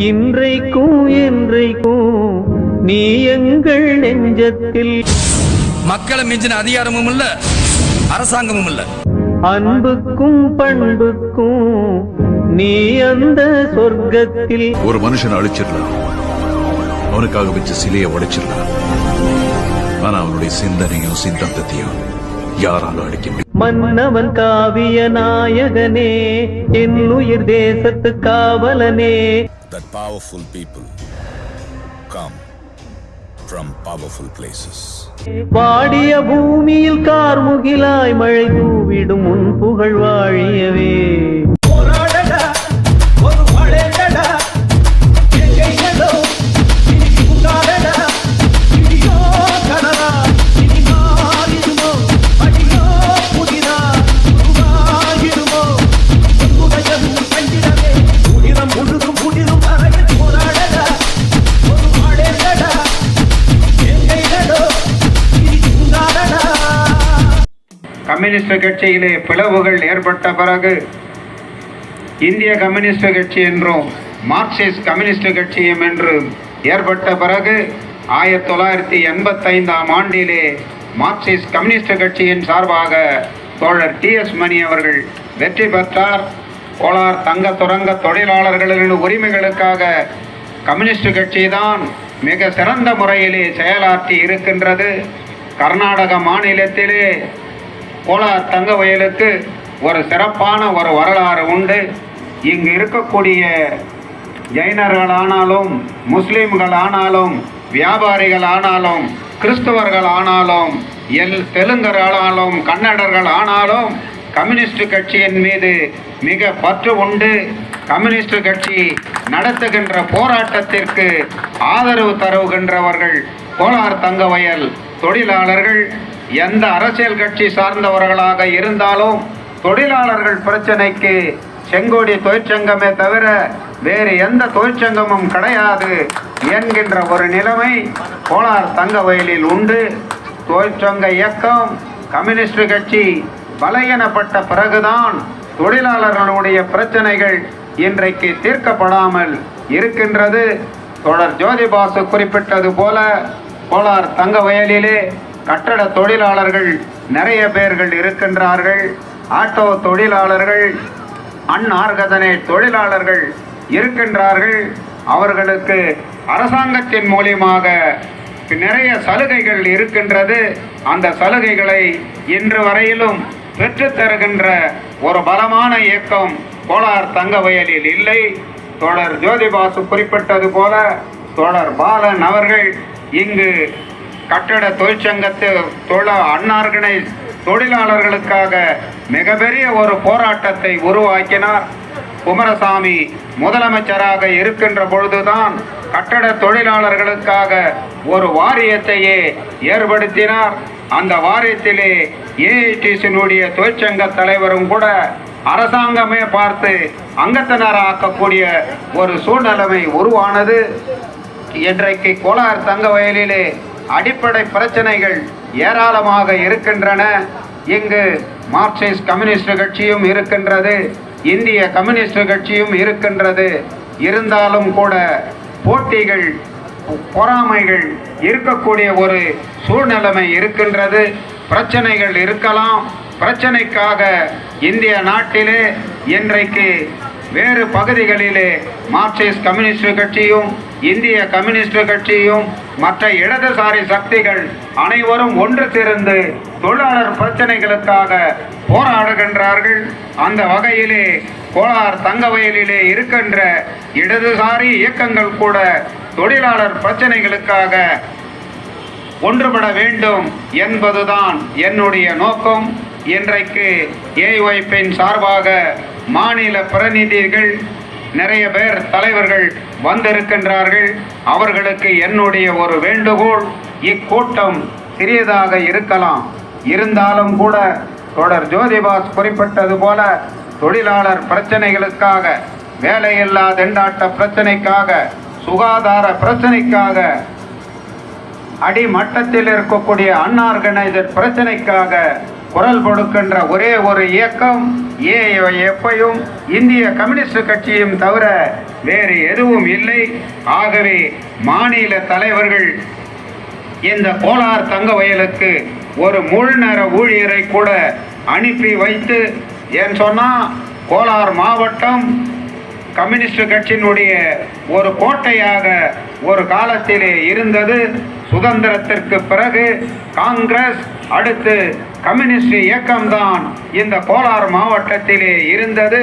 இன்றைக்கும் என்றைக்கும் நீ எங்கள் நெஞ்சத்தில். மக்களை மிஞ்சின அதிகாரமும் இல்ல அரசாங்கமும் இல்ல. அன்புக்கும் பண்புக்கும் நீ அந்த சொர்க்கத்தில். ஒரு மனுஷனை அழிச்சிடலாம். அவனுக்காக வச்ச சிலையை உடைச்சிடலாம். ஆனா அவனுடைய சிந்தனையும் சித்தாந்தத்தையும் யாராலும் அடிக்க முடியும் மன்னவன் காவிய நாயகனே என் உயிர் தேசத்து காவலனே. that powerful people come from powerful places. வாடிய பூமியில் கார்முகிலாய் மழை தூவிடும் உன் புகழ் வாழியவே கம்யூனிஸ்ட் கட்சியிலே பிளவுகள் ஏற்பட்ட பிறகு இந்திய கம்யூனிஸ்ட் கட்சி என்றும் மார்க்சிஸ்ட் கம்யூனிஸ்ட் கட்சியும் என்றும் ஏற்பட்ட பிறகு ஆயிரத்தி தொள்ளாயிரத்தி எண்பத்தைந்தாம் ஆண்டிலே மார்க்சிஸ்ட் கம்யூனிஸ்ட் கட்சியின் சார்பாக தோழர் டி எஸ் மணி அவர்கள் வெற்றி பெற்றார். கோலார் தங்க துரங்க தொழிலாளர்களின் உரிமைகளுக்காக கம்யூனிஸ்ட் கட்சி தான் மிக சிறந்த முறையிலே செயலாற்றி இருக்கின்றது. கர்நாடக மாநிலத்திலே கோலார் தங்க வயலுக்கு ஒரு சிறப்பான ஒரு வரலாறு உண்டு. இங்கு இருக்கக்கூடிய ஜைனர்கள் ஆனாலும் முஸ்லீம்கள் ஆனாலும் வியாபாரிகள் ஆனாலும் கிறிஸ்தவர்கள் ஆனாலும் எல் தெலுங்கர் ஆனாலும் கன்னடர்கள் ஆனாலும் கம்யூனிஸ்ட் கட்சியின் மீது மிக பற்று உண்டு. கம்யூனிஸ்ட் கட்சி நடத்துகின்ற போராட்டத்திற்கு ஆதரவு தருகின்றவர்கள் கோலார் தங்கவயல் தொழிலாளர்கள் எந்த அரசியல் கட்சி சார்ந்தவர்களாக இருந்தாலும் தொழிலாளர்கள் பிரச்சனைக்கு செங்கோடி தொழிற்சங்கமே தவிர வேறு எந்த தொழிற்சங்கமும் கிடையாது என்கின்ற ஒரு நிலைமை கோலார் தங்க வயலில் உண்டு. தொழிற்சங்க இயக்கம் கம்யூனிஸ்ட் கட்சி பலையனப்பட்ட பிறகுதான் தொழிலாளர்களுடைய பிரச்சனைகள் இன்றைக்கு தீர்க்கப்படாமல் இருக்கின்றது. தொடர் ஜோதிபாசு குறிப்பிட்டது போல கோலார் தங்க வயலிலே கட்டட தொழிலாளர்கள் நிறைய பேர்கள் இருக்கின்றார்கள். ஆட்டோ தொழிலாளர்கள் அன்னார்கதனை தொழிலாளர்கள் இருக்கின்றார்கள். அவர்களுக்கு அரசாங்கத்தின் மூலியமாக நிறைய சலுகைகள் இருக்கின்றது. அந்த சலுகைகளை இன்று வரையிலும் பெற்றுத்தருகின்ற ஒரு பலமான இயக்கம் கோலார் தங்க வயலில் இல்லை. தொடர் ஜோதிபாசு குறிப்பிட்டது போல தொடர் பாலன் அவர்கள் இங்கு கட்டட தொழிற்சங்கத்து தொழில அன்னார்கனைஸ் தொழிலாளர்களுக்காக மிகப்பெரிய ஒரு போராட்டத்தை உருவாக்கினார். குமரசாமி முதலமைச்சராக இருக்கின்ற பொழுதுதான் கட்டட தொழிலாளர்களுக்காக ஒரு வாரியத்தையே ஏற்படுத்தினார். அந்த வாரியத்திலே ஏஐடிசியினுடைய தொழிற்சங்க தலைவரும் கூட அரசாங்கமே பார்த்து அங்கத்தினராக்கக்கூடிய ஒரு சூழ்நிலைமை உருவானது. இன்றைக்கு கோலார் தங்க வயலிலே அடிப்படை பிரச்சனைகள் ஏராளமாக இருக்கின்றன. இங்கு மார்க்சிஸ்ட் கம்யூனிஸ்ட் கட்சியும் இருக்கின்றது இந்திய கம்யூனிஸ்ட் கட்சியும் இருக்கின்றது. இருந்தாலும் கூட போட்டிகள் பொறாமைகள் இருக்கக்கூடிய ஒரு சூழ்நிலைமை இருக்கின்றது. பிரச்சனைகள் இருக்கலாம். பிரச்சனைக்காக இந்திய நாட்டிலே இன்றைக்கு வேறு பகுதிகளிலே மார்க்சிஸ்ட் கம்யூனிஸ்ட் கட்சியும் இந்திய கம்யூனிஸ்ட் கட்சியும் மற்ற இடதுசாரி சக்திகள் அனைவரும் ஒன்று சேர்ந்து தொழிலாளர் பிரச்சனைகளுக்காக போராடுகின்றார்கள். அந்த வகையிலே கோலார் தங்கவயலிலே இருக்கின்ற இடதுசாரி இயக்கங்கள் கூட தொழிலாளர் பிரச்சனைகளுக்காக ஒன்றுபட வேண்டும் என்பதுதான் என்னுடைய நோக்கம். இன்றைக்கு ஏஒய்பின் சார்பாக மாநில பிரதிநிதிகள் நிறைய பேர் தலைவர்கள் வந்திருக்கின்றார்கள். அவர்களுக்கு என்னுடைய ஒரு வேண்டுகோள் இக்கூட்டம் சிறியதாக இருக்கலாம். இருந்தாலும் கூட தொடர் ஜோதிபாஸ் குறிப்பிட்டது போல தொழிலாளர் பிரச்சனைகளுக்காக வேலையில்லா திண்டாட்ட பிரச்சனைக்காக சுகாதார பிரச்சனைக்காக அடிமட்டத்தில் இருக்கக்கூடிய அன்ஆர்கனைசர் பிரச்சனைக்காக குரல் கொடுக்கின்ற ஒரே ஒரு இயக்கம் ஏஎஃப்ஐயும் இந்திய கம்யூனிஸ்ட் கட்சியும் தவிர வேறு எதுவும் இல்லை. ஆகவே மாநில தலைவர்கள் இந்த கோலார் தங்க வயலுக்கு ஒரு முழுநேர ஊழியரை கூட அனுப்பி வைத்து ஏன் சொன்னால் கோலார் மாவட்டம் கம்யூனிஸ்ட் கட்சியினுடைய ஒரு கோட்டையாக ஒரு காலத்திலே இருந்தது. சுதந்திரத்திற்கு பிறகு காங்கிரஸ் அடுத்து கம்யூனிஸ்ட் இயக்கம்தான் இந்த கோலார் மாவட்டத்திலே இருந்தது.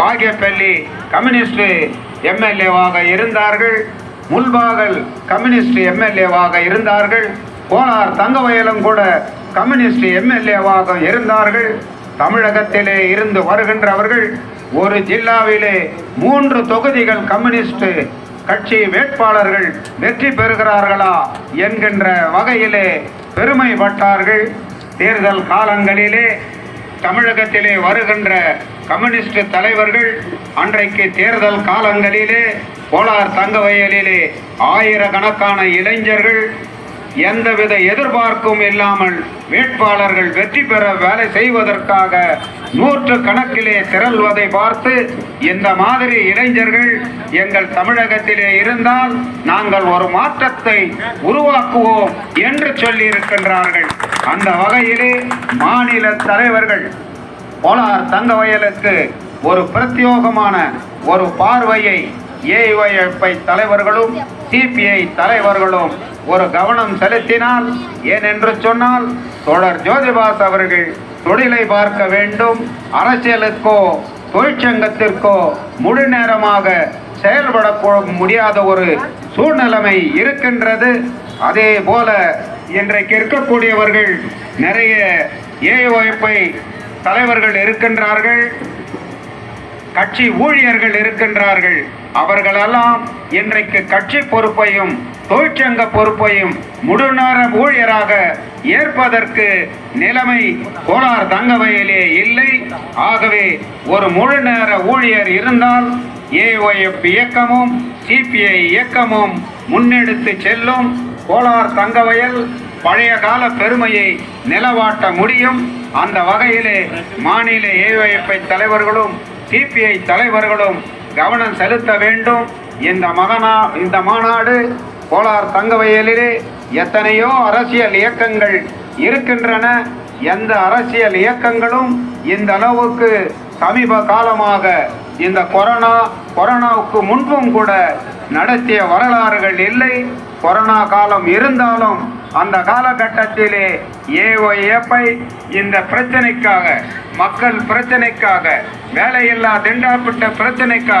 பாகியப்பள்ளி கம்யூனிஸ்ட் எம்எல்ஏவாக இருந்தார்கள். முல்பாகல் கம்யூனிஸ்ட் எம்எல்ஏவாக இருந்தார்கள். கோலார் தங்கவயலும் கூட கம்யூனிஸ்ட் எம்எல்ஏவாக இருந்தார்கள். தமிழகத்திலே இருந்து வருகின்றவர்கள் ஒரு ஜில்லாவிலே மூன்று தொகுதிகள் கம்யூனிஸ்ட் கட்சி வேட்பாளர்கள் வெற்றி பெறுகிறார்களா என்கின்ற வகையிலே பெருமைப்பட்டார்கள். தேர்தல் காலங்களிலே தமிழகத்திலே வருகின்ற கம்யூனிஸ்ட் தலைவர்கள் அன்றைக்கு தேர்தல் காலங்களிலே கோலார் தங்கவயலிலே ஆயிரக்கணக்கான இளைஞர்கள் எந்தவித எதிர்பார்ப்பும் இல்லாமல் வேட்பாளர்கள் வெற்றி பெற வேலை செய்வதற்காக நூற்று கணக்கிலே திரள்வதை பார்த்து இந்த மாதிரி இளைஞர்கள் எங்கள் தமிழகத்திலே இருந்தால் நாங்கள் ஒரு மாற்றத்தை உருவாக்குவோம் என்று சொல்லியிருக்கின்றார்கள். அந்த வகையிலே மாநில தலைவர்கள் கோலார் தங்கவயலுக்கு ஒரு பிரத்யோகமான ஒரு பார்வையை ஏஐஎஃப்ஐ தலைவர்களும் சிபிஐ தலைவர்களும் ஒரு கவனம் செலுத்தினால் ஏனென்று சொன்னால் தொடர் ஜோதிபாஸ் அவர்கள் தொழிலை பார்க்க வேண்டும் அரசியலுக்கோ தொழிற்சங்கத்திற்கோ முழு நேரமாக செயல்பட முடியாத ஒரு சூழ்நிலைமை இருக்கின்றது. அதே போல இன்றைக்கு இருக்கக்கூடியவர்கள் நிறைய ஏஐஎஃப்ஐ தலைவர்கள் இருக்கின்றார்கள் கட்சி ஊழியர்கள் இருக்கின்றார்கள். அவர்களெல்லாம் இன்றைக்கு கட்சி பொறுப்பையும் தொழிற்சங்க பொறுப்பையும் முழுநேர ஊழியராக ஏற்பதற்கு நிலைமை கோலார் தங்கவையிலே இல்லை. ஆகவே ஒரு முழு நேர ஊழியர் இருந்தால் ஏஒஎஃப் இயக்கமும் சிபிஐ இயக்கமும் முன்னெடுத்து செல்லும். கோலார் தங்கவயல் பழைய கால பெருமையை நிலவாட்ட முடியும். அந்த வகையிலே மாநில ஏஒஎஃப்ஐ தலைவர்களும் சிபிஐ தலைவர்களும் கவனம் செலுத்த வேண்டும். இந்த மகனா இந்த மாநாடு கோலார் தங்கவயலிலே எத்தனையோ அரசியல் இயக்கங்கள் இருக்கின்றன. எந்த அரசியல் இயக்கங்களும் இந்த அளவுக்கு சமீப காலமாக இந்த கொரோனா கொரோனாவுக்கு முன்பும் கூட நடத்திய வரலாறுகள் இல்லை. கொரோனா காலம் இருந்தாலும் அந்த காலகட்டத்திலே ஏஒஏப்பை இந்த பிரச்சனைக்காக மக்கள் பிரச்சனைக்காக வேலையில்லா திண்டாப்பட்ட பிரச்சனைக்காக